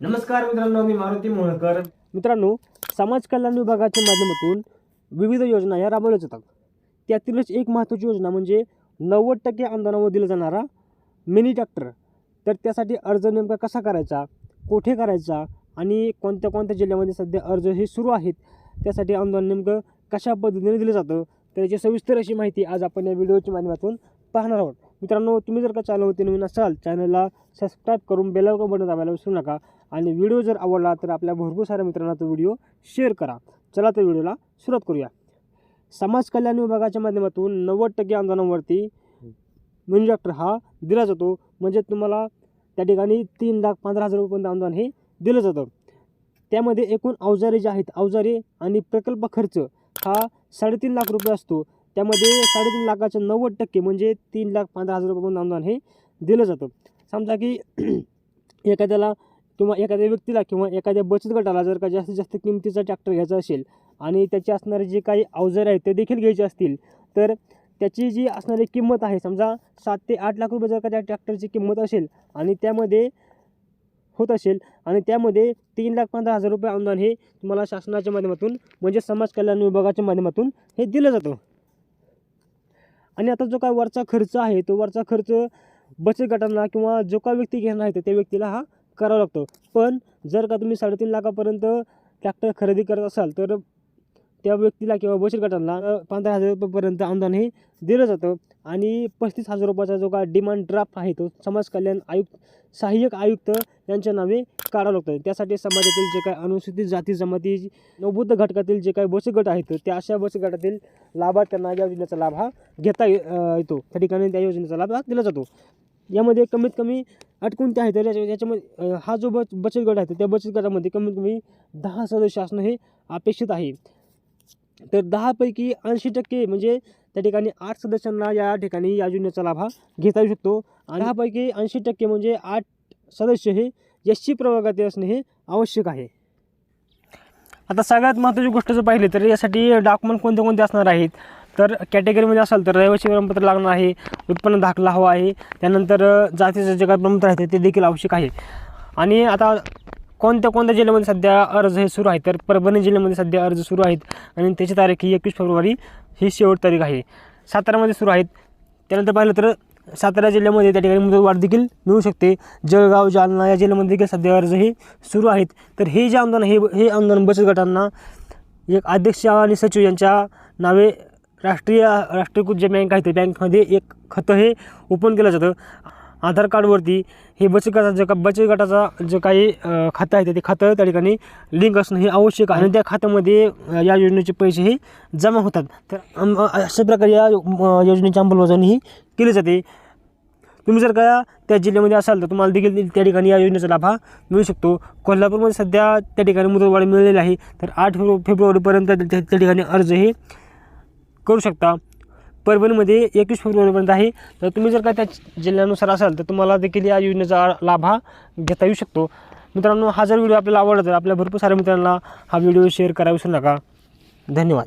नमस्कार मित्रांनो मी मारुती मोहळकर मित्रांनो समाज कल्याण विभागाच्या माध्यमातून विविध योजना या राबवल्या जातात. त्यातीलच एक महत्त्वाची योजना म्हणजे नव्वद टक्के अनुदानावर दिला जाणारा मिनी ट्रॅक्टर तर त्यासाठी अर्ज नेमका कसा करायचा कुठे करायचा आणि कोणत्या कोणत्या जिल्ह्यामध्ये सध्या अर्ज हे सुरू आहेत त्यासाठी अनुदान नेमकं कशा पद्धतीने दिलं जातं तर याची सविस्तर अशी माहिती आज आपण या व्हिडिओच्या माध्यमातून पाहणार आहोत. मित्रांनो तुम्ही जर का चॅनलवरती नवीन असाल चॅनलला सबस्क्राईब करून बेलायकॉन बटन दाबायला विसरू नका. आणि व्हिडिओ जर आवडला तर आपल्या भरपूर साऱ्या मित्रांना तो व्हिडिओ शेअर करा. चला तर व्हिडिओला सुरुवात करूया. समाज कल्याण विभागाच्या माध्यमातून नव्वद टक्के अनुदानावरती मिनी म्हणजे डॉक्टर हा दिला जातो. म्हणजे तुम्हाला त्या ठिकाणी तीन लाख पंधरा हजार रुपयेपर्यंत अनुदान हे दिलं जातं. त्यामध्ये एकूण अवजारे जे आहेत अवजारे आणि प्रकल्प खर्च हा साडेतीन लाख रुपये असतो. त्यामध्ये साडेतीन लाखाचं नव्वद टक्के म्हणजे तीन लाख पंधरा हजार रुपये अनुदान हे दिलं जातं. समजा की एखाद्याला किंवा एखाद्या व्यक्तीला किंवा एखाद्या बचत गटाला जर का जास्तीत जास्त किमतीचा ट्रॅक्टर घ्यायचा असेल आणि त्याचे असणारे जे काही अवजारे आहेत ते देखील घ्यायचे असतील तर त्याची जी असणारी किंमत आहे समजा सात ते आठ लाख रुपये जर का त्या ट्रॅक्टरची किंमत असेल आणि त्यामध्ये होत असेल आणि त्यामध्ये तीन लाख पंधरा हजार रुपये अनुदान हे तुम्हाला शासनाच्या माध्यमातून म्हणजे समाज कल्याण विभागाच्या माध्यमातून हे दिलं जातं. आणि आता जो काय वरचा खर्च आहे तो वरचा खर्च बचत गटांना किंवा जो काय व्यक्ती घेणार आहे तर त्या व्यक्तीला हा करावा लागतो. पण जर का तुम्ही साडेतीन लाखापर्यंत ट्रॅक्टर खरेदी करत असाल तर त्या व्यक्तीला किंवा बचत गटांना पंधरा हजार रुपयेपर्यंत अनुदान हे दिलं जातं. आणि पस्तीस हजार रुपयाचा जो का डिमांड ड्राफ्ट आहे तो समाज कल्याण आयुक्त सहाय्यक आयुक्त यांच्या नावे काढावं लागतं. त्यासाठी समाजातील जे काही अनुसूचित जाती जमाती नवबुद्ध घटकातील जे काही बचत गट आहेत त्या अशा बचत गटातील लाभार्थ्यांना या योजनेचा लाभ हा घेता ये- येतो. त्या ठिकाणी त्या योजनेचा लाभ हा दिला जातो. यामध्ये कमीत कमी अट कोणत्या आहे. तर याच्या- याच्यामध्ये हा जो बच बचत गट आहे त्या बचत गटामध्ये कमीत कमी दहा सदस्य असणं हे अपेक्षित आहे. तर दहापैकी ऐंशी टक्के म्हणजे त्या ठिकाणी आठ सदस्यांना या ठिकाणी या योजनेचा लाभ हा घेता येऊ शकतो. आणि दहापैकी ऐंशी टक्के म्हणजे आठ सदस्य हे यशची प्रवर्गातील असणे हे आवश्यक आहे. आता सगळ्यात महत्त्वाची गोष्ट जर पाहिली तर यासाठी डॉक्युमेंट कोणते कोणते असणार आहेत? तर कॅटेगरीमध्ये असाल तर रहिवासी प्रमाणपत्र लागणार आहे उत्पन्न दाखला हवा आहे त्यानंतर जातीचं जे काही प्रमाणपत्र आहे ते देखील आवश्यक आहे. आणि आता कोणत्या कोणत्या जिल्ह्यामध्ये सध्या अर्ज हे सुरू आहे? तर परभणी जिल्ह्यामध्ये सध्या अर्ज सुरू आहेत आणि त्याची तारीख ही एकवीस फेब्रुवारी ही शेवट तारीख आहे. सातारामध्ये सुरू आहेत. त्यानंतर पाहिलं तर सातारा जिल्ह्यामध्ये त्या ठिकाणी मुदतवाढ देखील मिळू शकते. जळगाव जालना या जिल्ह्यामध्ये देखील सध्या अर्ज हे सुरू आहेत. तर हे जे आंदोलन हे हे आंदोलन बचत गटांना एक अध्यक्ष आणि सचिव यांच्या नावे राष्ट्रीय राष्ट्रीयकृत जे बँक आहे ते. बँकमध्ये एक खातं हे ओपन केलं जातं. आधार कार्डवरती हे बचत गटाचा जे का बचत गटाचा जे काही खातं आहे ते खातं त्या ठिकाणी लिंक असणं हे आवश्यक आहे. आणि त्या खात्यामध्ये या योजनेचे पैसे हे जमा होतात. तर अशा प्रकारे या योजनेची अंमलबजावणी ही केली जाते. तुम्ही जर का त्या जिल्ह्यामध्ये असाल तर तुम्हाला देखील त्या ठिकाणी या योजनेचा लाभ हा मिळू शकतो. कोल्हापूरमध्ये सध्या त्या ठिकाणी मुदतवाढ मिळालेली आहे. तर आठ फेब्रु फेब्रुवारीपर्यंत त्या त्या ठिकाणी अर्ज हे करू शकता. परभणीमध्ये एकवीस फेब्रुवारीपर्यंत आहे. तर तुम्ही जर का त्या जिल्ह्यानुसार असाल तर तुम्हाला देखील या योजनेचा लाभ हा घेता येऊ शकतो. मित्रांनो हा जर व्हिडिओ आपल्याला आवडला तर आपल्या भरपूर साऱ्या मित्रांना हा व्हिडिओ शेअर करा विसरू नका. धन्यवाद.